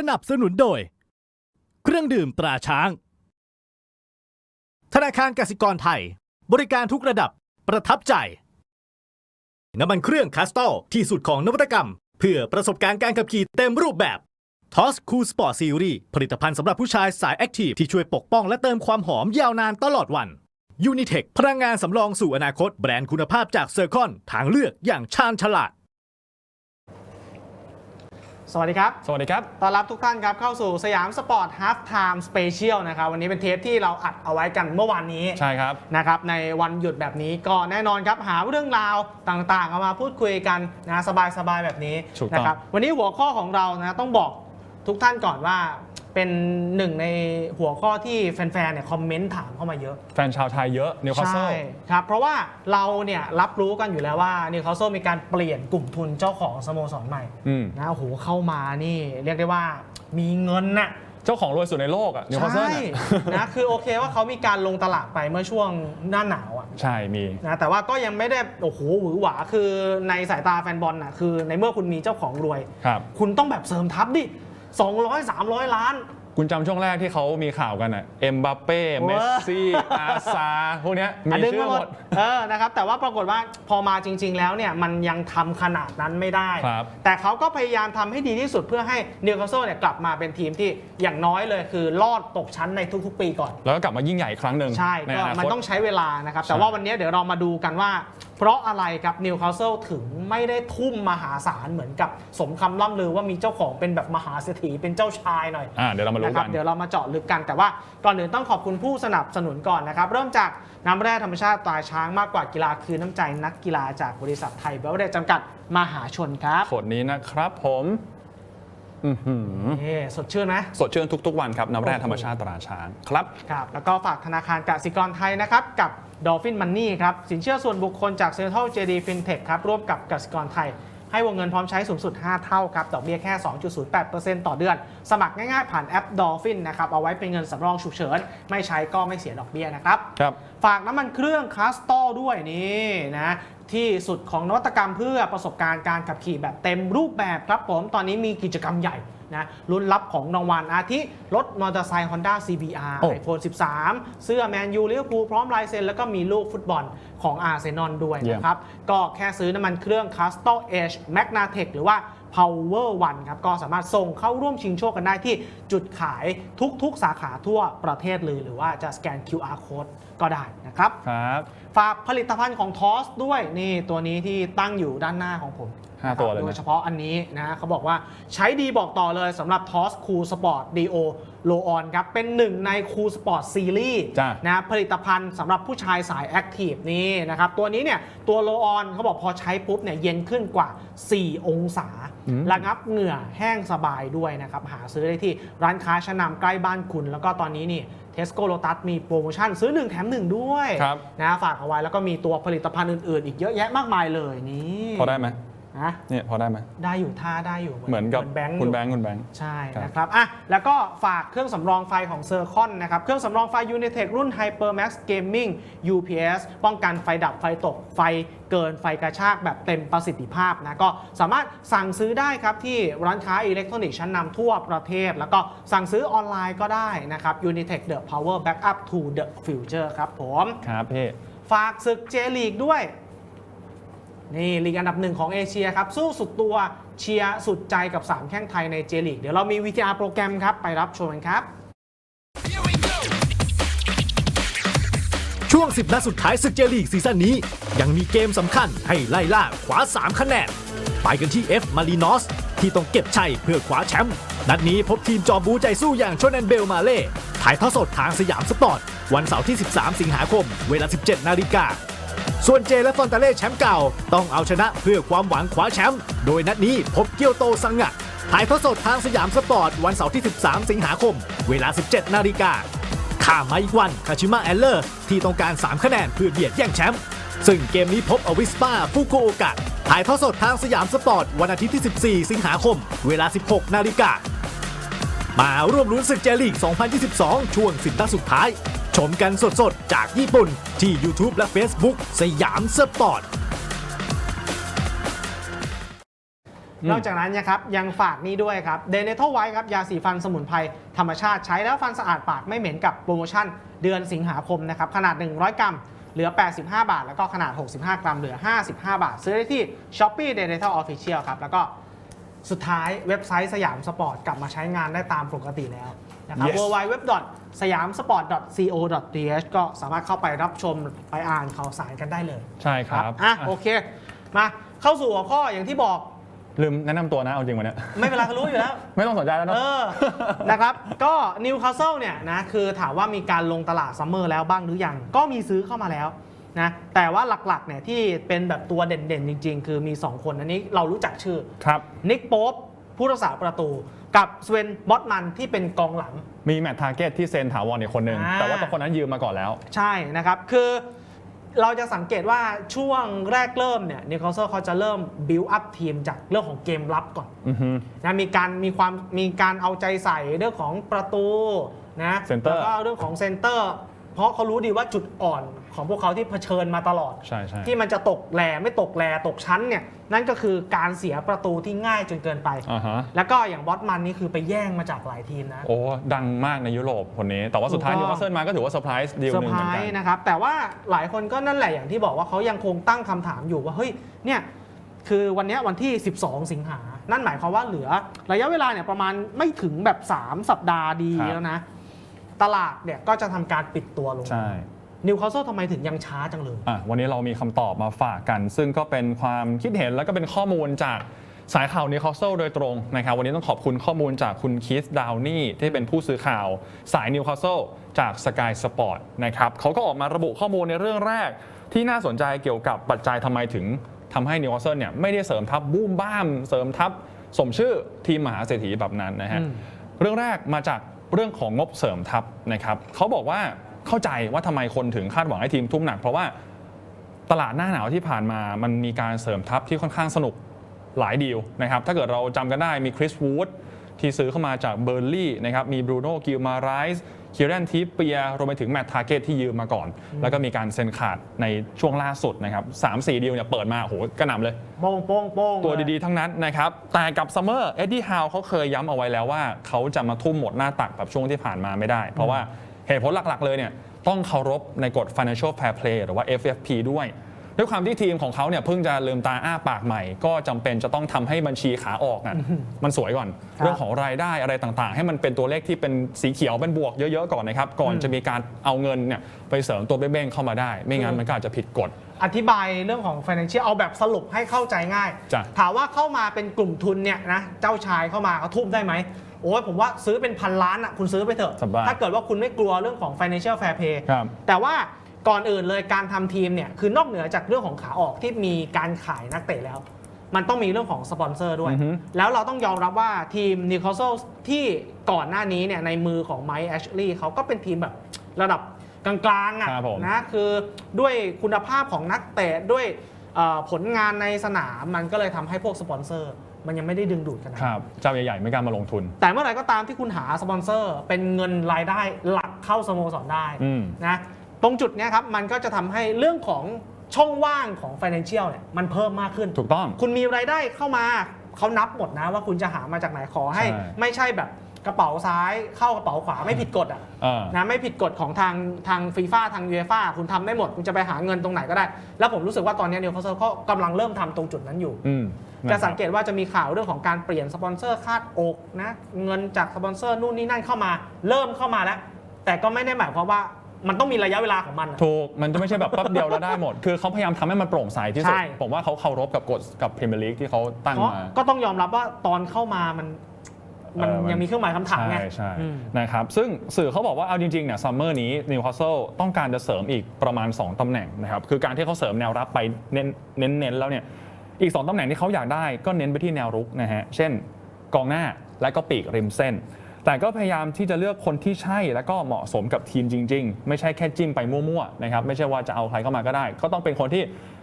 สนับสนุนโดย เครื่องดื่มตราช้าง ธนาคารกสิกรไทย บริการทุกระดับประทับใจ น้ำมันเครื่องคาสตอลที่สุดของนวัตกรรม เพื่อประสบการณ์การขับขี่เต็มรูปแบบทอสคูสปอร์ตซีรีส์ผลิตภัณฑ์สำหรับผู้ชายสายแอคทีฟที่ช่วยปกป้องและเติมความหอมยาวนานตลอดวันยูนิเทคพลังงานสำรองสู่อนาคตแบรนด์คุณภาพจากเซอร์คอนทางเลือกอย่างชาญฉลาด สวัสดีครับ สวัสดีครับ ต้อนรับทุกท่านครับเข้าสู่สยามสปอร์ตฮา f ไทม์สเปเชียลนะครับ วันนี้เป็นเทปที่เราอัดเอาไว้กันเมื่อวานนี้ ใช่ครับ นะครับ ในวันหยุดแบบนี้ก็แน่นอนครับ หาเรื่องราวต่างๆ เอามาพูดคุยกันนะสบายๆ แบบนี้ถูกต้องนะครับ วันนี้หัวข้อของเรานะต้องบอกทุกท่านก่อนว่า เป็นหนึ่งในหัวข้อที่แฟนๆเนี่ยคอมเมนต์ถามเข้ามาเยอะ แฟนชาวไทยเยอะนิวคาสเซิใช่ล ครับ เพราะว่าเราเนี่ยรับรู้กันอยู่แล้วว่านิวคาสเซิลมีการเปลี่ยนกลุ่มทุนเจ้าของสโมสรใหม่อืม นะโอ้โหเข้ามานี่ เรียกได้ว่ามีเงินน่ะ เจ้าของรวยสุดในโลกอะนิวคาสเซิลใช่ นะคือโอเคว่าเขามีการลงตลาดไปเมื่อช่วงหน้าหนาวอะใช่มี นะแต่ว่าก็ยังไม่ได้โอ้โหหวือหวาคือในสายตาแฟนบอลน่ะคือในเมื่อคุณมีเจ้าของรวย ครับ คุณต้องแบบเสริมทัพดิ 200 300 ล้าน คุณจำช่วงแรกที่เขามีข่าวกันอะเอ็มบัปเป้โอ้เมสซี่ อาซา พวกเนี้ยมีนดึงชื่อมาหหมมดดเออ นะครับ แต่ว่าปรากฏว่าพอมาจริง ๆ แล้วเนี่ย มันยังทำขนาดนั้นไม่ได้ครับแต่เขาก็พยายามทำให้ดีที่สุดเพื่อให้นิวคาสเซิลเนี่ยกลับมาเป็นทีมที่อย่างน้อยเลยคือรอดตกชั้นในทุก ๆ ปีก่อน แล้วก็กลับมายิ่งใหญ่อีกครั้งหนึ่งใช่ในก็อนามันคตต้องใช้เวลานะครับใช่แต่ว่าวันนี้เดี๋ยวเรามาดูกันว่า เพราะอะไรครับนิวคาสเซิลถึงไม่ได้ทุ่มมหาศาลเหมือนกับสมคำล่ำลือว่ามีเจ้าของเป็นแบบมหาเศรษฐีเป็นเจ้าชายหน่อยอ่าเดี๋ยวเรามานะรู้ครักับนเดี๋ยวเรามาเจาะลึกกันแต่ว่าก่อนอื่นต้องขอบคุณผู้สนับสนุนก่อนนะครับเริ่มจากน้ำแร่ธรรมชาติตราช้างมากกว่ากีฬาคือน้ำใจนักกีฬาจากบริษัทไทยเบลเดจำกัดมหาชนครับโคดนี้นะครับผมอื้อหือ เอ๊สดชื่นไหม สดชื่นทุก ๆ วันครับ น้ำแร่ธรรมชาติตราช้างครับ ครับแล้วก็ฝากธนาคารกสิกรไทยนะครับ กับ Dolphin Money ครับ สินเชื่อส่วนบุคคลจาก Central JD Fintech ครับ ร่วมกับกสิกรไทย ให้วงเงินพร้อมใช้สูงสุด 5 เท่าครับ ดอกเบี้ยแค่ 2.08%ต่อเดือน สมัครง่ายๆ ผ่านแอป Dolphin นะครับ เอาไว้เป็นเงินสำรองฉุกเฉิน ไม่ใช้ก็ไม่เสียดอกเบี้ยนะครับ ครับ ฝากน้ำมันเครื่องคาสตอด้วยนี่นะที่สุดของนวัตกรรมเพื่อประสบการณ์การขับขี่แบบเต็มรูปแบบครับผม ตอนนี้มีกิจกรรมใหญ่ นะรุ่นลับของรางวัลอาทิรถมอเตอร์ไซค์ Honda CBR โอ้ iPhone 13 เสื้อแมนยูลิเวอร์พูลพร้อมลายเซ็นแล้วก็มีลูกฟุตบอลของอาร์เซนอลด้วยเยี่ยม นะครับ ก็แค่ซื้อน้ำมันเครื่อง Castle Edge Magnatech หรือว่า Power One ครับ ก็สามารถส่งเข้าร่วมชิงโชคกันได้ที่จุดขายทุกๆ สาขาทั่วประเทศเลยหรือว่าจะสแกน QR code ก็ได้นะครับครับ ฝากผลิตภัณฑ์ของทอสด้วยนี่ตัวนี้ที่ตั้งอยู่ด้านหน้าของผมห้าตัวเลยนะโดยเฉพาะอันนี้นะเขาบอกว่าใช้ดีบอกต่อเลยสำหรับทอสคูสปอร์ตดีโอโลออนครับ เป็นหนึ่งในคูสปอร์ตซีรีส์จ้ะนะผลิตภัณฑ์สำหรับผู้ชายสายแอคทีฟนี่นะครับ ตัวนี้เนี่ยตัวโลออนเขาบอกพอใช้ปุ๊บเนี่ยเย็นขึ้นกว่า 4 องศาอืมระงับเหงื่อแห้งสบายด้วยนะครับ หาซื้อได้ที่ร้านค้าชั้นนำใกล้บ้านคุณ แล้วก็ตอนนี้นี่เทสโก้โ t ตัสมีโปรโมชั่นซื้อ 1 แถม 1 ด้วยครับ นะฝากเอาไว้แล้วก็มีตัวผลิตภัณฑ์อื่นๆ อีกเยอะแยะมากมายเลยนี่ พอได้ไหม นะเนี่ยพอได้ไหมได้อยู่ท่าได้อยู่เหมือนกับแบงค์คุณอยู่แบงค์คุณแบงค์ใช่ครับนะครับอะแล้วก็ฝากเครื่องสำรองไฟของเซอร์คอนนะครับ เครื่องสำรองไฟ Unitech รุ่น HyperMax Gaming UPS ป้องกันไฟดับไฟตกไฟเกินไฟกระชากแบบเต็มประสิทธิภาพนะก็สามารถสั่งซื้อได้ครับที่ร้านค้าอิเล็กทรอนิกส์ชั้นนำทั่วประเทศ แล้วก็สั่งซื้อออนไลน์ก็ได้นะครับ Unitech The Power Backup to the Future ครับผมครับพี่ฝากศึกเจลีกด้วย นี่ลีกอันดับหนึ่งของเอเชียครับ สู้สุดตัวเชียร์สุดใจกับ 3 แข้งไทยในเจลีก เดี๋ยวเรามี VTR โปรแกรมครับ ไปรับชมกันครับ ช่วง 10 นัดสุดท้ายศึกเจลีกซีซั่นนี้ ยังมีเกมสำคัญให้ไล่ล่าขวา 3 คะแนน ไปกันที่ F มารีนอสที่ต้องเก็บชัยเพื่อขวาแชมป์นัดนี้พบทีมจอมบูใจสู้อย่างชนแอนเบลมาเล่ถ่ายทอดสดทางสยามสปอร์ตวันเสาร์ที่ 13 สิงหาคม เวลา 17 นาฬิกา ส่วนเจและฟอนตาเล่แชมป์เก่า ต้องเอาชนะเพื่อความหวังคว้าแชมป์โดยนัดนี้พบเกียวโตซังงะถ่ายทอดสดทางสยามสปอร์ต วันเสาร์ที่ 13 สิงหาคม เวลา 17 นาฬิกาข้ามมาอีกวันคาชิมะแอลเลอร์ ที่ต้องการ 3 คะแนนเพื่อเบียดแย่งแชมป์ซึ่งเกมนี้พบอวิสปาฟุกุโอกะถ่ายทอดสดทางสยามสปอร์ต วันอาทิตย์ที่ 14 สิงหาคม เวลา 16 นาฬิกามาร่วมลุ้นศึกเจลีก 2022 ช่วงสิบนัดสุดท้าย ชมกันสดๆ จากญี่ปุ่น ที่ YouTube และ Facebook สยามสปอร์ต อืม นอกจากนั้นนะครับยังฝากนี่ด้วยครับเดนเนทไว้ครับยาสีฟันสมุนไพรธรรมชาติใช้แล้วฟันสะอาดปากไม่เหม็นกับโปรโมชั่นเดือนสิงหาคมนะครับขนาด 100 กรัม เหลือ 85 บาท แล้วก็ขนาด 65 กรัมเหลือ 55 บาท ซื้อได้ที่ Shopee d e n t a l Official ครับแล้วก็สุดท้ายเว็บไซต์สยามสปอร์ตกลับมาใช้งานได้ตามปกติแล้วนะครับ Yes w w w สยามสปอร์ต co th ก็สามารถเข้าไปรับชมไปอ่านข่าวสารกันได้เลยใช่ครับอะอะโอเค มาเข้าสู่หัวข้ออย่างที่บอกลืมแนะนำตัวนะเอาจริงวันเนี้ยไม่เป็นไรเขารู้อยู่แล้ว ไม่ต้องสนใจแล้วเอเนาะอนะครับ ก็นิวคาสเซิลเนี่ยนะคือถามว่ามีการลงตลาดซัมเมอร์แล้วบ้างหรือยัง ก็มีซื้อเข้ามาแล้วนะแต่ว่าหลักๆเนี่ยที่เป็นแบบตัวเด่นๆ จริง ๆ คือมี 2 คนอันนี้เรารู้จักชื่อครับนิกโป๊ป ผู้รักษาประตู กับสเวนบอตมันที่เป็นกองหลัง มีแมตต์ทาร์เก็ตที่เซนถาวรอีกคนหนึ่งอ่า แต่ว่าตัวคนนั้นยืมมาก่อนแล้ว ใช่นะครับ คือเราจะสังเกตว่าช่วงแรกเริ่มเนี่ยนิวคาสเซิลเขาจะเริ่มบิวอัพทีมจากเรื่องของเกมรับก่อนอือฮึ นะมีการมีความมีการเอาใจใส่เรื่องของประตูนะเซ็นเตอร์แล้วก็เรื่องของเซนเตอร์ เพราะเขารู้ดีว่าจุดอ่อนของพวกเขาที่เผชิญมาตลอด ใช่ใช่ ที่มันจะตกแหลไม่ตกแหลตกชั้นเนี่ยนั่นก็คือการเสียประตูที่ง่ายจนเกินไป อ่าฮะ แล้วก็อย่างบอสมันนี่คือไปแย่งมาจากหลายทีมนะ โอ้ดังมากในยุโรปคนนี้ แต่ว่าสุดท้ายถูนิกวต้อง คาสเซิลมาก็ถือว่าเซอร์ไพรส์ดีลเซอหร์นึ่งไพเหรมือนกัน ส์นะครับ แต่ว่าหลายคนก็นั่นแหละอย่างที่บอกว่าเขายังคงตั้งคำถามอยู่ว่า เฮ้ยเนี่ยคือวันเนี้ยวันที่ 12 สิงหา นั่นหมายความว่าเหลือระยะเวลาเนี่ยประมาณไม่ถึงแบบ 3 สัปดาห์ดีครับ แล้วนะ ตลาดเนี่ยก็จะทำการปิดตัวลงใช่นิวคาสเซิลทำไมถึงยังช้าจังเลย อะวันนี้เรามีคำตอบมาฝากกัน ซึ่งก็เป็นความคิดเห็นแล้วก็เป็นข้อมูลจากสายข่าวนิวคาสเซิลโดยตรงนะครับวันนี้ต้องขอบคุณข้อมูลจากคุณคิสดาวนี่ที่เป็นผู้สื่อข่าวสายนิวคาสเซิลจากสกายสปอร์ตนะครับเขาก็ออกมาระบุข้อมูลในเรื่องแรก ที่น่าสนใจเกี่ยวกับปัจจัยทำไมถึงทำให้นิวคาสเซิลเนี่ยไม่ได้เสริมทัพบูมบ้าม เสริมทัพสมชื่อทีมมหาเศรษฐีแบบนั้นนะฮะ อืม เรื่องแรกมาจาก เรื่องของงบเสริมทัพนะครับเขาบอกว่าเข้าใจว่าทำไมคนถึงคาดหวังให้ทีมทุ่มหนัก เพราะว่าตลาดหน้าหนาวที่ผ่านมามันมีการเสริมทัพที่ค่อนข้างสนุกหลายดีลนะครับถ้าเกิดเราจำกันได้มีคริสวูดที่ซื้อเข้ามาจากเบอร์ลี่นะครับมีบรูโน่กิลมาไรส์ คิรันทิปเปียรวมไปถึงแมตต์ทาร์เกตที่ยืมมาก่อน แล้วก็มีการเซ็นขาดในช่วงล่าสุดนะครับสามสี่ดีลเนี่ยเปิดมาโอ้โหกระหน่ำเลยโป้งโป้งโป้งตัวดีๆ ทั้งนั้นนะครับ แต่กับซัมเมอร์เอ็ดดี้ฮาวเขาเคยย้ำเอาไว้แล้วว่า เขาจะมาทุ่มหมดหน้าตักแบบช่วงที่ผ่านมาไม่ได้ เพราะว่าเหตุผลหลักๆเลยเนี่ยต้องเคารพในกฎ Financial Fair Play หรือว่า FFP ด้วย ด้วยความที่ทีมของเขาเนี่ยเพิ่งจะลืมตาอ้าปากใหม่ ก็จำเป็นจะต้องทำให้บัญชีขาออกอะมันสวยก่อนครับเรื่องของรายได้อะไรต่างๆ ให้มันเป็นตัวเลขที่เป็นสีเขียวเป็นบวกเยอะๆก่อนนะครับก่อนจะมีการเอาเงินเนี่ยไปเสริมตัวเบ้งๆเข้ามาได้ ไม่งั้นมันก็อาจจะผิดกฎอธิบายเรื่องของ financial เอาแบบสรุปให้เข้าใจง่ายจ้ะถามว่าเข้ามาเป็นกลุ่มทุนเนี่ยนะเจ้าชายเข้ามาเขาทุ่มได้ไหมโอ้ยผมว่าซื้อเป็นพันล้านอะคุณซื้อไปเถอะสบายถ้าเกิดว่าคุณไม่กลัวเรื่องของ financial fair play ครับแต่ว่า ก่อนอื่นเลยการทำทีมเนี่ยคือนอกเหนือจากเรื่องของขาออกที่มีการขายนักเตะแล้ว มันต้องมีเรื่องของสปอนเซอร์ด้วยอือฮึแล้วเราต้องยอมรับว่าทีมนิวคาสเซิลที่ก่อนหน้านี้เนี่ยในมือของไมค์แอชลีย์เขาก็เป็นทีมแบบระดับกลางๆอะครับผมนะคือด้วยคุณภาพของนักเตะด้วยเอ่อผลงานในสนามมันก็เลยทำให้พวกสปอนเซอร์มันยังไม่ได้ดึงดูดขนาดคนั้นรับเจ้าใหญ่ๆ ไม่กล้ามาลงทุน แต่เมื่อไหร่ก็ตามที่คุณหาสปอนเซอร์เป็นเงินรายได้หลักเข้าสโมสรได้อืมนะ ตรงจุดเนี้ยครับมันก็จะทำให้เรื่องของช่องว่างของ Financial เนี่ยมันเพิ่มมากขึ้น ถูกต้อง คุณมีรายได้เข้ามาเขานับหมดนะว่าคุณจะหามาจากไหนขอให้ ใช่ ไม่ใช่แบบกระเป๋าซ้ายเข้ากระเป๋าขวาไม่ผิดกฎอะเออนะไม่ผิดกฎของทางทางฟีฟ่าทางยูเอฟ่าคุณทำได้หมด คุณจะไปหาเงินตรงไหนก็ได้ แล้วผมรู้สึกว่าตอนนี้นิวคาสเซิลก็กำลังเริ่มทำตรงจุดนั้นอยู่ อืมจะนะครับสังเกตว่าจะมีข่าวเรื่องของการเปลี่ยนสปอนเซอร์คาดอกนะ เงินจากสปอนเซอร์นู่นนี่นั่นเข้ามา เริ่มเข้ามาแล้ว แต่ก็ไม่ได้หมายความว่า มันต้องมีระยะเวลาของมันอะ ถูก มันจะไม่ใช่แบบแป๊บเดียวแล้วได้หมด คือเขาพยายามทำให้มันโปร่งใสที่สุด ใช่ ผมว่าเขาเคารพกับกฎกับพรีเมียร์ลีกที่เขาตั้งเพราะมา ก็ต้องยอมรับว่าตอนเข้ามามันมันเออมัน ยังมีเครื่องหมายคำถามไง ใช่ใช่อืม นะครับ ซึ่งสื่อเขาบอกว่า เอาจริงๆเนี่ยซัมเมอร์นี้นิวคาสเซิลต้องการจะเสริมอีกประมาณ 2ตำแหน่งนะครับ คือการที่เขาเสริมแนวรับไปเน้นเน้นเน้นแล้วเนี่ย อีก 2ตำแหน่งที่เขาอยากได้ก็เน้นไปที่แนวรุกนะฮะ เช่นกองหน้าและก็ปีกริมเส้น แต่ก็พยายามที่จะเลือกคนที่ใช่และก็เหมาะสมกับทีมจริง ๆ ไม่ใช่แค่จิ้มไปมั่วๆนะครับไม่ใช่ว่าจะเอาใครเข้ามาก็ได้ ก็ต้องเป็นคนที่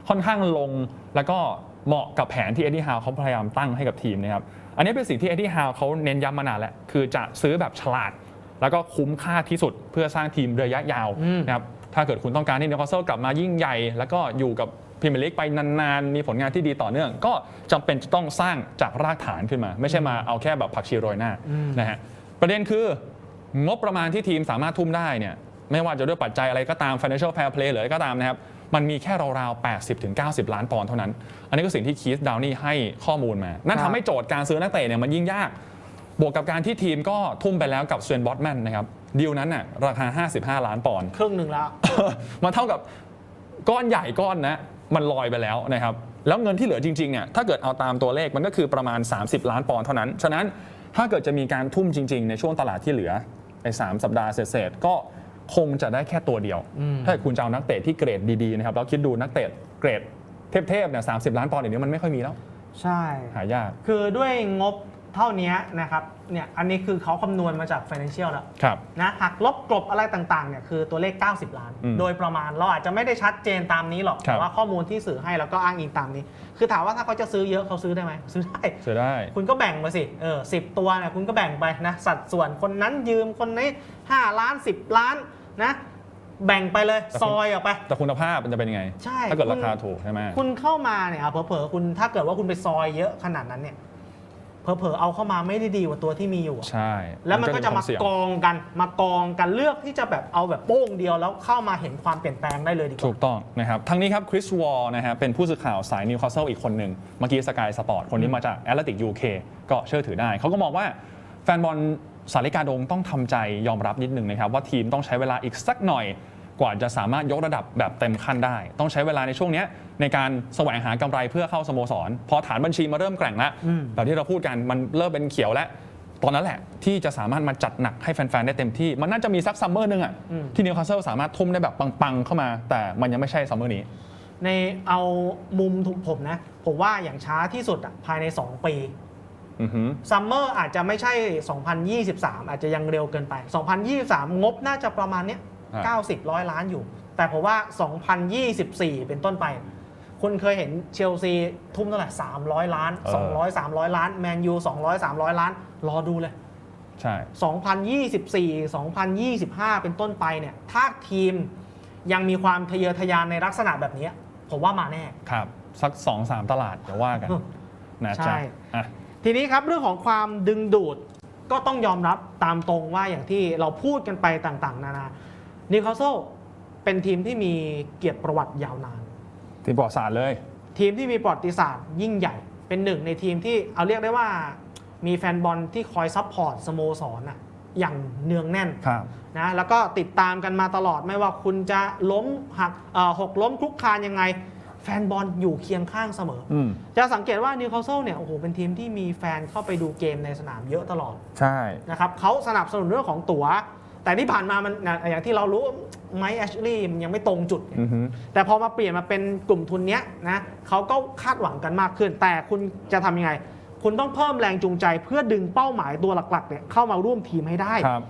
ค่อนข้างลงแล้วก็เหมาะกับแผนที่เอ็ดดี้ฮาวเขาพยายามตั้งให้กับทีมนะครับอันนี้เป็นสิ่งที่เอ็ดดี้ฮาวเขาเน้นย้ำมานานแล้วคือจะซื้อแบบฉลาด แล้วก็คุ้มค่าที่สุดเพื่อสร้างทีมระยะยาวนะครับถ้าเกิดคุณต้องการให้นิวคาสเซิลกลับมายิ่งใหญ่ แล้วก็อยู่กับพรีเมียร์ลีกไปนานๆ มีผลงานที่ดีต่อเนื่อง ก็จำเป็นจะต้องสร้างจากรากฐานขึ้นมา ไม่ใช่มาเอาแค่แบบผักชีโรยหน้านะฮะ ประเด็นคืองบประมาณที่ทีมสามารถทุ่มได้เนี่ยไม่ว่าจะด้วยปัจจัยอะไรก็ตาม financial fair play หรืออะไรก็ตามนะครับมันมีแค่ราวๆ 80-90 ล้านปอนด์เท่านั้น อันนี้ก็สิ่งที่คีสดาวนี่ให้ข้อมูลมา นั่นครับทำให้โจทย์การซื้อนักเตะเนี่ยมันยิ่งยาก บวกกับการที่ทีมก็ทุ่มไปแล้วกับสเวนบอตแมนนะครับดีลนั้นน่ะราคา 55 ล้านปอนด์ครึ่งหนึ่งแล้วมันเท่ากับก้อนใหญ่ก้อนนะมันลอยไปแล้วนะครับแล้วเงินที่เหลือจริงๆเนี่ยถ้าเกิดเอาตามตัวเลขมันก็คือประมาณ 30 ล้านปอนด์เท่านั้น ฉะนั้น ถ้าเกิดจะมีการทุ่มจริง ๆ ในช่วงตลาดที่เหลือไอ้สามสัปดาห์เศษๆก็คงจะได้แค่ตัวเดียว ถ้าคุณจะเอานักเตะที่เกรดดีๆนะครับแล้วคิดดูนักเตะเกรดเทพๆเนี่ยสาล้านปอนด์เดี๋ยวนี้มันไม่ค่อยมีแล้ว ใช่หายาก คือด้วยงบ เท่านี้นะครับเนี่ยอันนี้คือเขาคำนวณมาจาก Financial แล้วครับ นะหักลบกลบอะไรต่างๆเนี่ยคือตัวเลข 90 ล้าน อืมโดยประมาณเราอาจจะไม่ได้ชัดเจนตามนี้หรอกครับ แต่ว่าข้อมูลที่สื่อให้แล้วก็อ้างอิงตามนี้ คือถามว่าถ้าเขาจะซื้อเยอะเขาซื้อได้ไหมซื้อได้ เสียได้ คุณก็แบ่งมาสิ เออสิตัวเนี่ยคุณก็แบ่งไปนะ สัดส่วนคนนั้นยืมคนนี้5ล้าน 10 ล้านนะ แบ่งไปเลย แต่คุณ ซอยออกไป แต่คุณภาพมันจะเป็นยังไง ใช่ถ้าเกิดคุณ ราคาถูกใช่ไหม คุณเข้ามาเนี่ยอะเผลอๆคุณถ้าเกิดว่าคุณไปซอยเยอะขนาดนั้นเนี่ย เผลอๆเอาเข้ามาไม่ได้ดีกว่าตัวที่มีอยู่อะใช่แล้วมันก็จะมาควเสี่ยง กองกันมากองกันเลือกที่จะแบบเอาแบบโป้งเดียวแล้วเข้ามาเห็นความเปลี่ยนแปลงได้เลยดีกถูว่า กต้องนะครับทั้งนี้ครับคริสวอลนะฮะเป็นผู้สื่อข่าวสายนิวคาสเซิลอีกคนหนึ่งเมื่อกี้สกายสปอร์ตคนนี้มาจากแอตเลติกยูเคก็เชื่อถือได้ เขาก็มองว่าแฟนบอลสาริกาดงต้องทำใจยอมรับนิดหนึ่งนะครับ ว่าทีมต้องใช้เวลาอีกสักหน่อย กว่าจะสามารถยกระดับแบบเต็มขั้นได้ ต้องใช้เวลาในช่วงเนี้ยในการแสวงหากำไรเพื่อเข้าสโมสร พอฐานบัญชีมาเริ่มแกร่งแล้วอืมแบบที่เราพูดกันมันเริ่มเป็นเขียวแล้วตอนนั้นแหละ ที่จะสามารถมาจัดหนักให้แฟน ๆ ได้เต็มที่ มันน่าจะมีสักซัมเมอร์หนึงอะที่นิวคาสเซิลสามารถทุ่มได้แบบปัง ๆ เข้ามา แต่มันยังไม่ใช่ซัมเมอร์นี้ ในเอามุมถูกผมนะ ผมว่าอย่างช้าที่สุดอะภายใน 2 ปีอือหือซัมเมอร์อาจจะไม่ใช่ 2023 อาจจะยังเร็วเงไป 2023 งบน่าจะประมาณเนี้ยอ่า 90ร้อยล้านอยู่ แต่ผมว่า 2024 เป็นต้นไป คุณเคยเห็นเชลซีทุ่มเท่าไหร่300 ล้าน 200 300 ล้านแมนยู200 300 ล้าน รอดูเลย ใช่ 2024 2025 เป็นต้นไปเนี่ย ถ้าทีมยังมีความทะเยอทะยานในลักษณะแบบนี้ผมว่ามาแน่ ครับ สัก 2 3 ตลาดเดี๋ยวว่ากันอืมนะใช่จ๊ะอะทีนี้ครับเรื่องของความดึงดูดก็ต้องยอมรับตามตรงว่าอย่างที่เราพูดกันไปต่าง ๆ นานา นิวคาสเซิลเป็นทีมที่มีเกียรติประวัติยาวนาน ทีมประวัติศาสตร์เลย ทีมที่มีประวัติศาสตร์ยิ่งใหญ่ เป็นหนึ่งในทีมที่เอาเรียกได้ว่ามีแฟนบอลที่คอยซัพพอร์ตสโมสรนะอย่างเนืองแน่นครับนะแล้วก็ติดตามกันมาตลอดไม่ว่าคุณจะล้มหักเอ่อหกล้มคลุกคลานยังไง แฟนบอลอยู่เคียงข้างเสมออืมจะสังเกตว่านิวคาสเซิลเนี่ยโอ้โหเป็นทีมที่มีแฟนเข้าไปดูเกมในสนามเยอะตลอดใช่นะครับเขาสนับสนุนเรื่องของตั๋ว แต่ที่ผ่านมามันนะอย่างที่เรารู้ไมค์แอชลีย์มันยังไม่ตรงจุด อือหือแต่พอมาเปลี่ยนมาเป็นกลุ่มทุนเนี้ยนะเขาก็คาดหวังกันมากขึ้น แต่คุณจะทำยังไง คุณต้องเพิ่มแรงจูงใจเพื่อดึงเป้าหมายตัวหลักๆเนี่ยเข้ามาร่วมทีมให้ได้ ครับ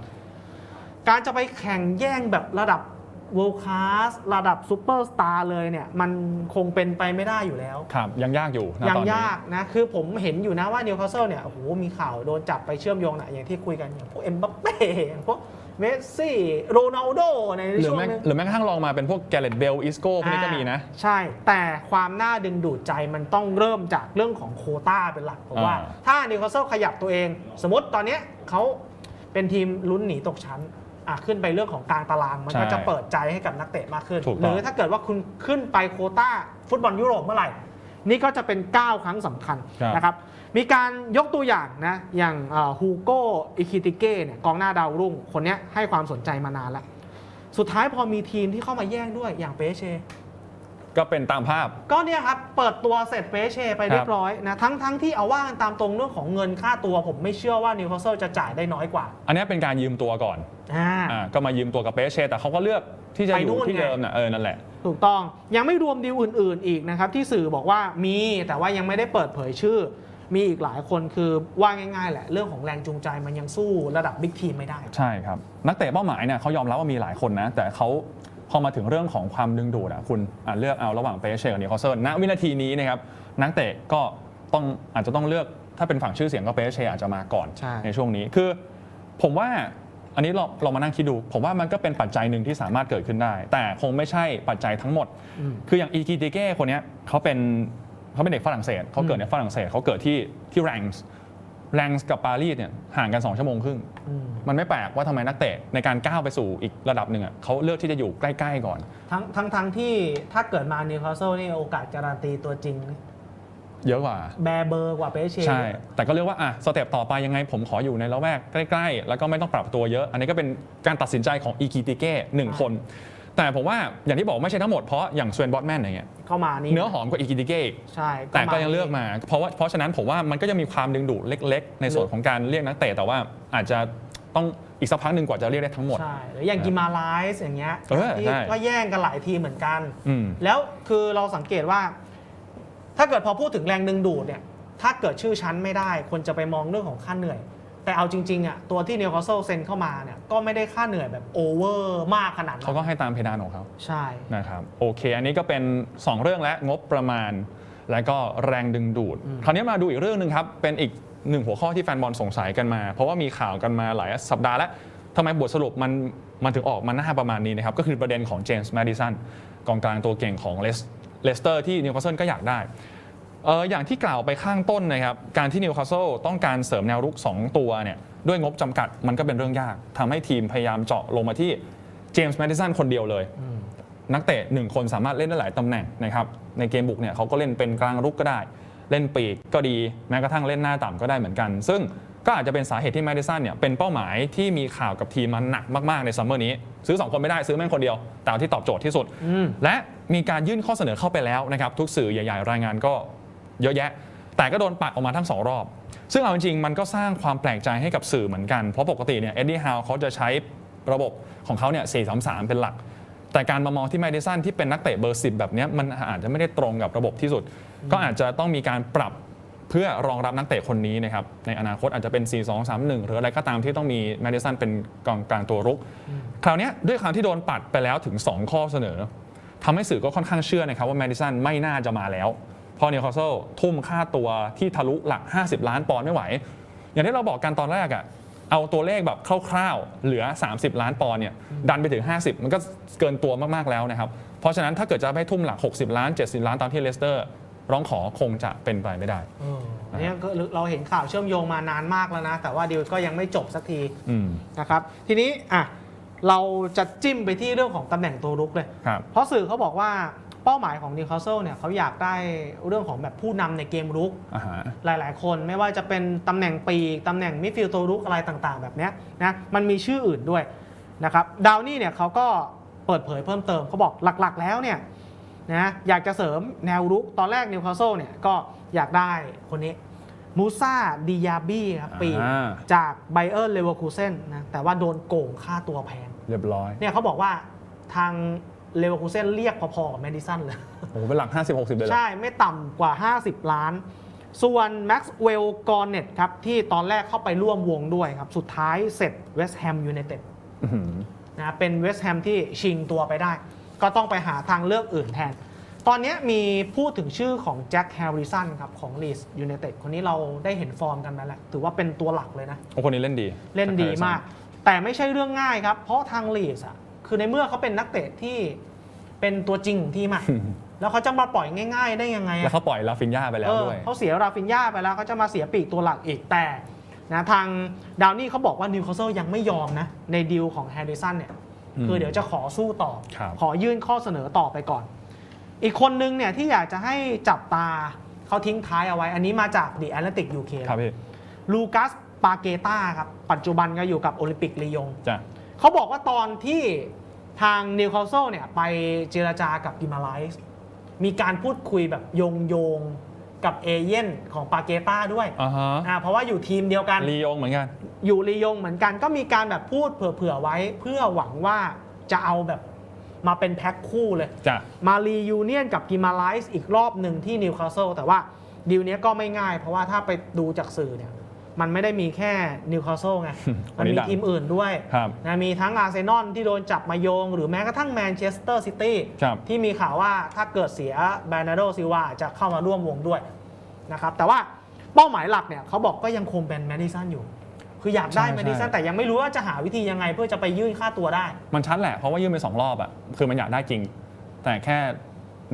การจะไปแข่งแย่งแบบระดับ world class ระดับซูเปอร์สตาร์เลยเนี่ยมันคงเป็นไปไม่ได้อยู่แล้ว ครับยังยากอยู่นะยังตอนนี้ ยากนะ คือผมเห็นอยู่นะว่านิวคาสเซิลเนี่ยโอ้โหมีข่าวโดนจับไปเชื่อมโยงนะอย่างที่คุยกันอย่างพวกเอ็มบัปเป้อย่างพวกเมสซี่โรนัลโดในหรือช่วงแม้นึง หรือแม้กระทั่งลองมาเป็นพวกแกเรตเบลอิสโก้พวกนี้ก็มีนะ อ่าใช่แต่ความน่าดึงดูดใจมันต้องเริ่มจากเรื่องของโควต้าเป็นหลักผมว่า อ่า ถ้านิวคาสเซิลขยับตัวเอง สมมติตอนเนี้ยเขาเป็นทีมลุ้นหนีตกชั้น อะขึ้นไปเรื่องของกลางตาราง มันก็จะเปิดใจให้กับนักเตะมากขึ้น ถูกหต้อง รือถ้าเกิดว่าคุณขึ้นไปโควต้าฟุตบอลยุโรปเมื่อไหร่ นี่ก็จะเป็น 9 ครั้งสำคัญครับ นะครับ มีการยกตัวอย่างนะ อย่างฮูโกอิคิติเก้เนี่ยกองหน้าดาวรุ่ง คนเนี้ยให้ความสนใจมานานแล้ว สุดท้ายพอมีทีมที่เข้ามาแย่งด้วยอย่างเปเช ก็เป็นตามภาพ ก็เนี่ยครับ เปิดตัวเสร็จเปเชไปเรียบร้อยนะทั้งทั้งที่เอาว่ากันตามตรงเรื่องของเงินค่าตัวผมไม่เชื่อว่านิวคาสเซิลจะจ่ายได้น้อยกว่า อันนี้เป็นการยืมตัวก่อนอ่าอ่าก็มายืมตัวกับเปเช่แต่เขาก็เลือกที่จะไปอนู่ยู่นที่ไงเดิมน่ะเออนั่นแหละ ถูกต้องยังไม่รวมดีลอื่น ๆ อีกนะครับ ที่สื่อบอกว่ามีแต่ว่ายังไม่ได้เปิดเผยชื่อ มีอีกหลายคนคือว่าง่ายๆแหละเรื่องของแรงจูงใจมันยังสู้ระดับบิ๊กทีมไม่ได้ ใช่ครับ นักเตะเป้าหมายเนี่ยเขายอมรับว่ามีหลายคนนะ แต่เขา พอมาถึงเรื่องของความดึงดูดอะคุณอะเลือกเอาระหว่างเปเช่กับนิโคลเซนณวินาทีนี้นะครับนักเตะก็ต้องอาจจะต้องเลือกถ้าเป็นฝั่งชื่อเสียงก็เปเช่อาจจะมาก่อนใช่ ช่วงนี้คือผมว่าอันนี้เราเรามานั่งคิดดู ผมว่ามันก็เป็นปัจจัยหนึ่งที่สามารถเกิดขึ้นได้ แต่คงไม่ใช่ปัจจัยทั้งหมด อืม คืออย่างอีกิติเก้คนเนี้ยเขาเป็นเขาเป็นเด็กฝรั่งเศสเขาเกิดในฝรั่งเศสเขาเกิดที่ที่แรงส์ แรงส์กับปารีสเนี่ยห่างกัน 2 ชั่วโมงครึ่งอืมมันไม่แปลกว่าทำไมนักเตะในการก้าวไปสู่อีกระดับหนึ่งอะเขาเลือกที่จะอยู่ใกล้ๆก่อน ทั้งทั้งทั้งที่ถ้าเกิดมานิวคาสเซิลนี่โอกาสการันตีตัวจริง เยอะกว่า แบร์เบอร์กว่าเปเชใช่ แต่ก็เรียกว่าอะสเต็ปต่อไปยังไงผมขออยู่ในละแวกใกล้ ๆ แล้วก็ไม่ต้องปรับตัวเยอะ อันนี้ก็เป็นการตัดสินใจของอีกิติเก้หนึ่งคน แต่ผมว่าอย่างที่บอกไม่ใช่ทั้งหมดเพราะอย่างสเวนบอตแมนอย่างเงี้ยเข้ามานี่เนื้อหอมกว่าอีกิติเก้อีกใช่แต่ก็ยังเลือกมา เพราะว่าเพราะฉะนั้นผมว่ามันก็ยังมีความดึงดูดเล็ก ๆ ในส่วนของการเรียกนักเตะแต่ว่าอาจจะต้องอีกสักพักหนึ่งกว่าจะเรียกได้ทั้งหมด ใช่ หรืออย่างกิมาไลส์อย่างเงี้ยเออที่ใช่ก็แย่งกันหลายทีมเหมือนกันอืมแล้วคือเราสังเกตว่า ถ้าเกิดพอพูดถึงแรงดึงดูดเนี่ย ถ้าเกิดชื่อชั้นไม่ได้ คนจะไปมองเรื่องของค่าเหนื่อย แต่เอาจริงๆอะตัวที่นิวคาสเซิลเซ็นเข้ามาเนี่ยก็ไม่ได้ค่าเหนื่อยแบบโอเวอร์มากขนาดนั้นเขาก็ให้ตามเพดานของเขาใช่นะครับโอเค อันนี้ก็เป็น 2 เรื่องและงบประมาณ และก็แรงดึงดูด คราวนี้มาดูอีกเรื่องหนึ่งครับ เป็นอีกหนึ่งหัวข้อที่แฟนบอลสงสัยกันมา เพราะว่ามีข่าวกันมาหลายสัปดาห์แล้วทำไมบทสรุปมันมันถึงออกมาหน้าประมาณนี้นะครับก็คือประเด็นของเจมส์แมดิสันกองกลางตัวเก่งของเลสเลสเตอร์ที่นิวคาสเซิลก็อยากได้เอออย่างที่กล่าวไปข้างต้นนะครับการที่นิวคาสเซิลต้องการเสริมแนวรุก 2 ตัวเนี่ยด้วยงบจำกัดมันก็เป็นเรื่องยากทำให้ทีมพยายามเจาะลงมาที่เจมส์แมดิสันคนเดียวเลย นักเตะหนึ่งคนสามารถเล่นได้หลายตำแหน่งนะครับในเกมบุกเนี่ยเขาก็เล่นเป็นกลางรุกก็ได้ เล่นปีกก็ดีแม้กระทั่งเล่นหน้าต่ำก็ได้เหมือนกัน ซึ่งก็อาจจะเป็นสาเหตุที่แมดิสันเนี่ยเป็นเป้าหมายที่มีข่าวกับทีมมันหนักมากๆในซัมเมอร์นี้ ซื้อ 2 คนไม่ได้ซื้อแม่งคนเดียวแต่เอาที่ตอบโจทย์ที่สุดอืมและมีการยื่นข้อเสนอเข้าไปแล้วนะครับทุกสื่อใหญ่ๆรายงานก็ เยอะแยะ แต่ก็โดนปัดออกมาทั้งสองรอบ ซึ่งเอาจริงๆมันก็สร้างความแปลกใจให้กับสื่อเหมือนกัน เพราะปกติเนี่ยเอ็ดดี้ฮาวเขาจะใช้ระบบของเขาเนี่ย433 เป็นหลัก แต่การมามองที่แมดิสันที่เป็นนักเตะเบอร์10แบบนี้มันอาจจะไม่ได้ตรงกับระบบที่สุด ก็อาจจะต้องมีการปรับเพื่อรองรับนักเตะคนนี้นะครับในอนาคตอาจจะเป็น 4-2-3-1 หรืออะไรก็ตามที่ต้องมีแมดิสันเป็นกองกลางตัวรุก คราวนี้ด้วยความที่โดนปัดไปแล้วถึง 2 ข้อเสนอทำให้สื่อก็ค่อนข้างเชื่อนะครับว่าแมดิสันไม่น่าจะมาแล้ว พอนิวคาสเซิลทุ่มค่าตัวที่ทะลุหลัก 50 ล้านปอนด์ไม่ไหว อย่างที่เราบอกกันตอนแรกอะเอาตัวเลขแบบคร่าวๆ เหลือ 30 ล้านปอนด์เนี่ยดันไปถึง 50 มันก็เกินตัวมากๆแล้วนะครับ เพราะฉะนั้นถ้าเกิดจะให้ทุ่มหลัก 60 ล้าน 70 ล้านตามที่เลสเตอร์ร้องขอคงจะเป็นไปไม่ได้เอออันนี้ก็เราเห็นข่าวเชื่อมโยงมานานมากแล้วนะ แต่ว่าดีลก็ยังไม่จบสักทีอืมนะครับ ทีนี้อะเราจะจิ้มไปที่เรื่องของตำแหน่งตัวรุกเลยครับเพราะสื่อเขาบอกว่า เป้าหมายของนิวคาสเซิลเนี่ยเขาอยากได้เรื่องของแบบผู้นำในเกมรุกอาหารหลาย ๆ คนไม่ว่าจะเป็นตำแหน่งปีกตำแหน่งมิดฟิลด์ตัวรุกอะไรต่างๆ แบบเนี้ยนะมันมีชื่ออื่นด้วยนะครับดาวนี่เนี่ยเขาก็เปิดเผยเพิ่มเติมเขาบอกหลักๆ แล้วเนี่ยนะอยากจะเสริมแนวรุกตอนแรกนิวคาสเซิลเนี่ยก็อยากได้คนนี้มูซาดิยาบี้ครับปีกอ่า จากไบเออร์เลเวอร์คูเซนนะแต่ว่าโดนโกงค่าตัวแพง เรียบร้อย เนี่ยเขาบอกว่าทาง เลเวอร์คูเซนเรียกพอๆกับแมดิสันเลย โอ้โหเป็นหลัก 50-60 เลยเหรอ ใช่ ไม่ต่ำกว่า 50 ล้าน ส่วนแม็กซ์เวลกอร์เน็ตครับ ที่ตอนแรกเข้าไปร่วมวงด้วยครับ สุดท้ายเสร็จเวสต์แฮมยูไนเต็ดอื้อหือนะเป็นเวสต์แฮมที่ชิงตัวไปได้ ก็ต้องไปหาทางเลือกอื่นแทน ตอนนี้มีพูดถึงชื่อของแจ็คแฮร์ริสันครับ ของลีสยูไนเต็ดคนนี้เราได้เห็นฟอร์มกันมาแล้วถือว่าเป็นตัวหลักเลยนะ โอ้คนนี้เล่นดีเล่นดีมาก แต่ไม่ใช่เรื่องง่ายครับ เพราะทางลีสอะ คือในเมื่อเขาเป็นนักเตะที่เป็นตัวจริงของทีมอะแล้วเขาจะมาปล่อยง่าย ๆ ได้ยังไงแล้วอะเขาปล่อยลาฟินยาไปแล้วเออด้วย เขาเสียราฟินยาไปแล้วเขาจะมาเสียปีกตัวหลักอีกแต่นะทางดาวนี่เขาบอกว่านิวคาสเซิลยังไม่ยอมนะ ในดีลของแฮร์ริสันเนี่ย อืมคือเดี๋ยวจะขอสู้ต่อ ครับ ขอยื่นข้อเสนอต่อไปก่อน อีกคนนึงเนี่ยที่อยากจะให้จับตาเขาทิ้งท้ายเอาไว้ อันนี้มาจากดีแอตแลนติกยูเคครับพี่ลูกัสปาเกตาครับปัจจุบันก็อยู่กับโอลิมปิกลียง จ้ะ เขาบอกว่าตอนที่ทางนิวคาสเซิลเนี่ยไปเจรจากับกิมาไลส์มีการพูดคุยแบบโยงโยงๆกับเอเย่นของปาเกต้าด้วยอ่าฮะอ่าเพราะว่าอยู่ทีมเดียวกัน ลียงเหมือนกัน อยู่ลียงเหมือนกันก็มีการแบบพูดเผื่อๆไว้ เพื่อหวังว่าจะเอาแบบมาเป็นแพ็คคู่เลย จ้ะ มารียูเนียนกับกิมาไลส์อีกรอบหนึ่งที่นิวคาสเซิลแต่ว่าดีลเนี้ยก็ไม่ง่าย เพราะว่าถ้าไปดูจากสื่อเนี่ย มันไม่ได้มีแค่นิวคาสเซิลไงวัมันนนี้มีดังทีมอื่นด้วยครับนะมีทั้งอาร์เซนอลที่โดนจับมาโยง หรือแม้กระทั่งแมนเชสเตอร์ซิตี้ครับที่มีข่าวว่าถ้าเกิดเสียแบรนาโดซิลวาจะเข้ามาร่วมวงด้วยนะครับแต่ว่าเป้าหมายหลักเนี่ยเขาบอกก็ยังคงเป็นแมดิสันอยู่คือคืออยากได้ใช่แมดิสันใช่แต่ยังไม่รู้ว่าจะหาวิธียังไงเพื่อจะไปยื่นค่าตัวได้ มันชัดแหละเพราะว่ายื่นไปสองรอบอะคือมันอยากได้จริง แต่แค่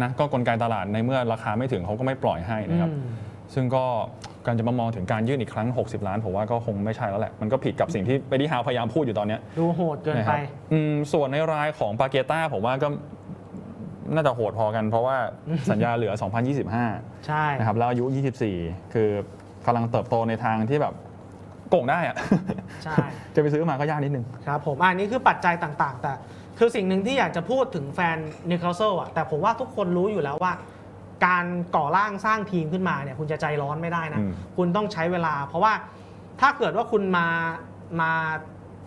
นะก็กลไกตลาดในเมื่อราคาไม่ถึงเขาก็ไม่ปล่อยให้นะครับอืมซึ่งก็ การจะมามองถึงการยื่นอีกครั้ง 60 ล้านผมว่าก็คงไม่ใช่แล้วแหละ มันก็ผิดกับสิ่งที่ไปดีฮาวพยายามพูดอยู่ตอนเนี้ยดูโหดเกินนะคไปรับอืมส่วนในรายของปาเกต้าผมว่าก็น่าจะโหดพอกันเพราะว่าสัญญาเหลือ 2025 ใช่นะครับแล้วอายุ 24 คือกำลังเติบโตในทางที่แบบโก่งได้อะใช่ จะไปซื้อมาก็ยากนิดนึง ครับผมอันนี้คือปัจจัยต่างๆ แต่ คือสิ่งหนึ่งที่อยากจะพูดถึงแฟนนิวคาสเซิลอะแต่ผมว่าทุกคนรู้อยู่แล้วว่า การก่อร่างสร้างทีมขึ้นมาเนี่ยคุณจะใจร้อนไม่ได้นะ อืม คุณต้องใช้เวลา เพราะว่าถ้าเกิดว่าคุณมามา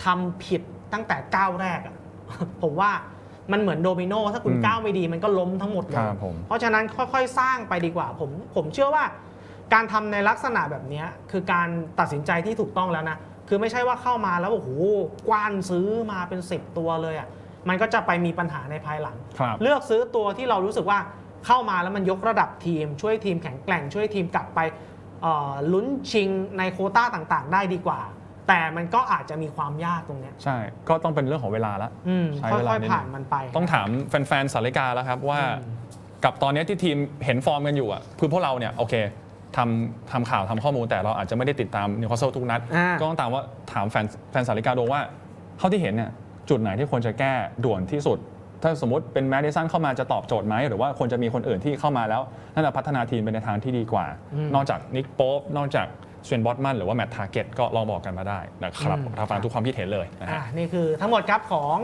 ทำผิดตั้งแต่ก้าวแรกอะผมว่ามันเหมือนโดมิโนถ้าคุณก้าวไม่ดีมันก็ล้มทั้งหมดเลคยรับผม เพราะฉะนั้นค่อยๆ สร้างไปดีกว่าผมผมเชื่อว่า การทำในลักษณะแบบเนี้ยคือการตัดสินใจที่ถูกต้องแล้วนะ คือไม่ใช่ว่าเข้ามาแล้วโอ้โหกว้านซื้อมาเป็น 10 ตัวเลยอะ่ะมันก็จะไปมีปัญหาในภายหลัง ครับ เลือกซื้อตัวที่เรารู้สึกว่า เข้ามาแล้วมันยกระดับทีม ช่วยทีมแข็งแกร่งช่วยทีมกลับไปเอ่อลุ้นชิงในโควต้าต่างๆ ได้ดีกว่า แต่มันก็อาจจะมีความยากตรงเนี้ยใช่ก็ต้องเป็นเรื่องของเวลาละอืมใช้ค่เวลาอยนิดนึงๆผ่านมันไป ต้องถามแฟนๆสาริกาแล้วครับว่าอืมกับตอนนี้ที่ทีมเห็นฟอร์มกันอยู่อะคือพวกเราเนี่ยโอเคทำทำข่าวทำข้อมูลแต่เราอาจจะไม่ได้ติดตามนิวคาสเซิลทุกนัดอ่าก็ต้องตามว่าถามแฟนแฟนสาริกาดูว่าเท่าที่เห็นเนี่ยจุดไหนที่ควรจะแก้ด่วนที่สุด ถ้าสมมติเป็นแมดดิสันเข้ามาจะตอบโจทย์ไหมหรือว่าควรจะมีคนอื่นที่เข้ามาแล้วน่าจะพัฒนาทีมไปในทางที่ดีกว่าอืมนอกจากนิกโป๊ปนอกจากเชนบอตมันหรือว่าแมตต์ทาร์เก็ตก็ลองบอกกันมาได้นะครับอืมรับฟังทุกความคิดเห็นเลยนะฮะอะนี่คือทั้งหมดครับของ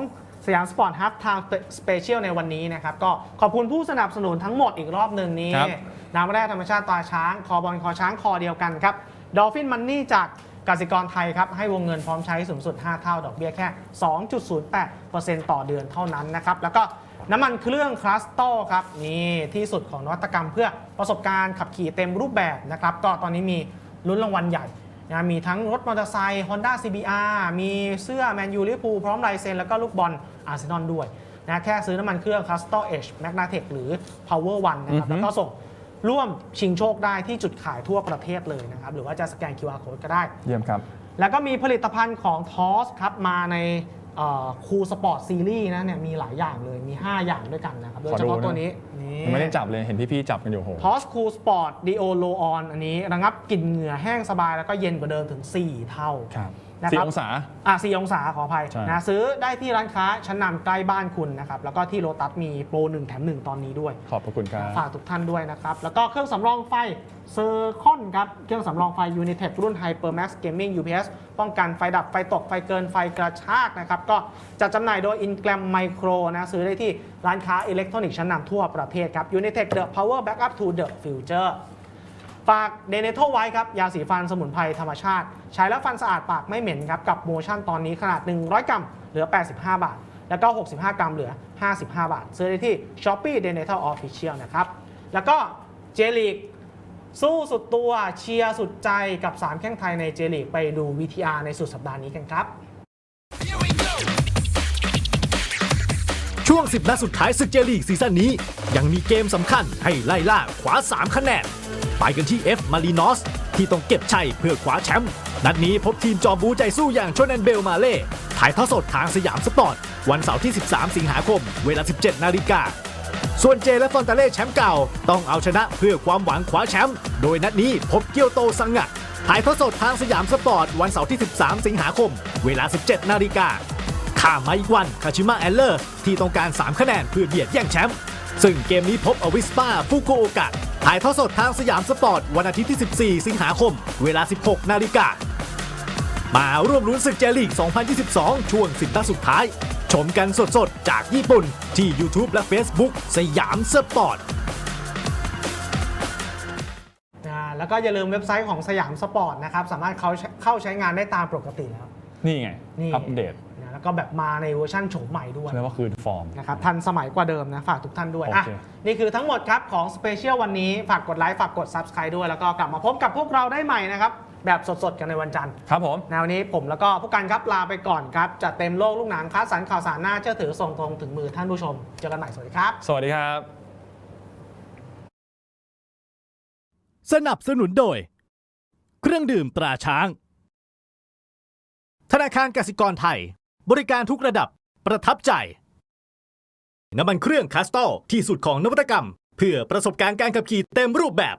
สยามสปอร์ตฮับทางสเปเชียลในวันนี้นะครับ ก็ขอบคุณผู้สนับสนุนทั้งหมดอีกรอบหนึ่งนี้ครับน้ำแร่ธรรมชาติตาช้าง คอบอลคอช้างคอเดียวกันครับดอลฟินมันนี่จาก กสิกรไทยครับให้วงเงินพร้อมใช้สูงสุด 5 เท่า ดอกเบี้ยแค่ 2.08%ต่อเดือนเท่านั้นนะครับ แล้วก็น้ำมันเครื่องคลัสโตครับนี่ที่สุดของนวัตกรรมเพื่อประสบการณ์ขับขี่เต็มรูปแบบนะครับก็ตอนนี้มีลุ้นรางวัลใหญ่นะมีทั้งรถมอเตอร์ไซค์ Honda CBR มีเสื้อแมนยูลิปูพร้อมลายเซ็น แล้วก็ลูกบอลอาร์เซนอลด้วยนะแค่ซื้อน้ำมันเครื่อง c a s t o Edge Magnatech หรือ Power One นะครับอือฮึแล้วก็ส่ง ร่วมชิงโชคได้ที่จุดขายทั่วประเทศเลยนะครับหรือว่าจะสแกน QR Code ก็ได้ เยี่ยมครับ แล้วก็มีผลิตภัณฑ์ของทอสครับมาในคูสปอร์ตซีรีส์นะเนี่ยมีหลายอย่างเลยมี 5 อย่างด้วยกันนะครับโดยเฉพาะขอดูนะตัวนี้นี่ยังไม่ได้จับเลยเห็นพี่ๆจับกันอยู่โหทอสคูลสปอร์ตดีโอโลออนอันนี้ระงับกลิ่นเหงื่อแห้งสบายแล้วก็เย็นกว่าเดิมถึง 4 เท่าครับ นะครับสี่องศา อะ4องศาขออภัยใช่ นะซื้อได้ที่ร้านค้าชั้นนำใกล้บ้านคุณนะครับแล้วก็ที่โลตัสมีโปร1แถม1ตอนนี้ด้วย ขอบพระคุณครับ ฝากทุกท่านด้วยนะครับ แล้วก็เครื่องสำรองไฟเซอร์คอนครับ เครื่องสำรองไฟ Unitech รุ่น HyperMax Gaming UPS ป้องกันไฟดับไฟตกไฟเกินไฟกระชากนะครับ ก็จัดจำหน่ายโดย Ingram Micro นะซื้อได้ที่ร้านค้าอิเล็กทรอนิกส์ชั้นนำทั่วประเทศครับ Unitech The Power Backup to the Future ฝากเดเนโทไว้ครับ ยาสีฟันสมุนไพรธรรมชาติ ใช้แล้วฟันสะอาดปากไม่เหม็นครับ กับโมชั่นตอนนี้ขนาด 100 กรัมเหลือ 85 บาท แล้วก็ 65 กรัมเหลือ 55 บาท ซื้อได้ที่ Shopee Dental Official นะครับ แล้วก็เจลีกสู้สุดตัวเชียร์สุดใจกับ 3 แข้งไทยในเจลีกไปดู VTR ในสุดสัปดาห์นี้กันครับ ช่วง 10 นัดสุดท้ายศึกเจลีกซีซั่นนี้ ยังมีเกมสำคัญให้ไล่ล่าขวา 3 คะแนน ไปกันที่ F m a r i n o s ที่ต้องเก็บชัยเพื่อขวาแชมป์นัดนี้พบทีมจอมบูใจสู้อย่างชนแอนเบลมาเล่ถ่ายทอดสดทางสยามสปอร์ต วันเสาร์ที่ 13 สิงหาคม เวลา 17 นาฬิกาส่วนเจและฟอนตาเล่แชมป์เก่า ต้องเอาชนะเพื่อความหวังคว้าแชมป์โดยนัดนี้พบเกียวโตซังงะถ่ายทอดสดทางสยามสปอร์ต วันเสาร์ที่ 13 สิงหาคม เวลา 17 นาฬิกาข้ามมาอีกวันคาชิมะแอลเลอร์ ที่ต้องการ 3 คะแนนเพื่อเบียดแย่งแชมป์ซึ่งเกมนี้พบอวิสปาฟุกุโอกะ ถ่ายทอดสดทางสยามสปอร์ต วันอาทิตย์ที่ 14 สิงหาคม เวลา 16 นาฬิกา มาร่วมลุ้นศึกเจลีก 2022 ช่วงสิบนัดสุดท้าย ชมกันสดๆ จากญี่ปุ่น ที่ YouTube และ Facebook สยามสปอร์ตอ่าแล้วก็อย่าลืมเว็บไซต์ของสยามสปอร์ตนะครับ สามารถเข้าเข้าใช้งานได้ตามปกติแล้ว นี่ไง นี่ อัปเดตนะแล้ว ก็แบบมาในเวอร์ชั่นโฉมใหม่ด้วยเรียกว่าคืนฟอร์มนะครับทันสมัยกว่าเดิมนะฝากทุกท่านด้วยโออะเคนี่คือทั้งหมดครับของสเปเชียลวันนี้ ฝากกดไลค์ฝากกด Subscribe ด้วย แล้วก็กลับมาพบกับพวกเราได้ใหม่นะครับแบบสดๆ กันในวันจันทร์ครับผมนะวันนี้ผมแล้วก็ผู้การครับลาไปก่อนครับจะเต็มโลกลูกหนังคัดสรรข่าวสารหน้าเชื่อถือส่งตรงถึงมือท่านผู้ชมเจอกันใหม่สวัสดีครับ สวัสดีครับ สนับสนุนโดย เครื่องดื่มตราช้างนาคารกสิกรไทย บริการทุกระดับประทับใจ น้ำมันเครื่องคาสตอลที่สุดของนวัตกรรม เพื่อประสบการณ์การขับขี่เต็มรูปแบบ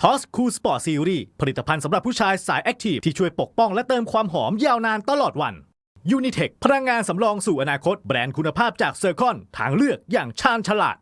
ทอสคูสปอร์ตซีรีส์ผลิตภัณฑ์สำหรับผู้ชายสายแอคทีฟที่ช่วยปกป้องและเติมความหอมยาวนานตลอดวันยูนิเทคพลังงานสำรองสู่อนาคตแบรนด์คุณภาพจากเซอร์คอนทางเลือกอย่างชาญฉลาด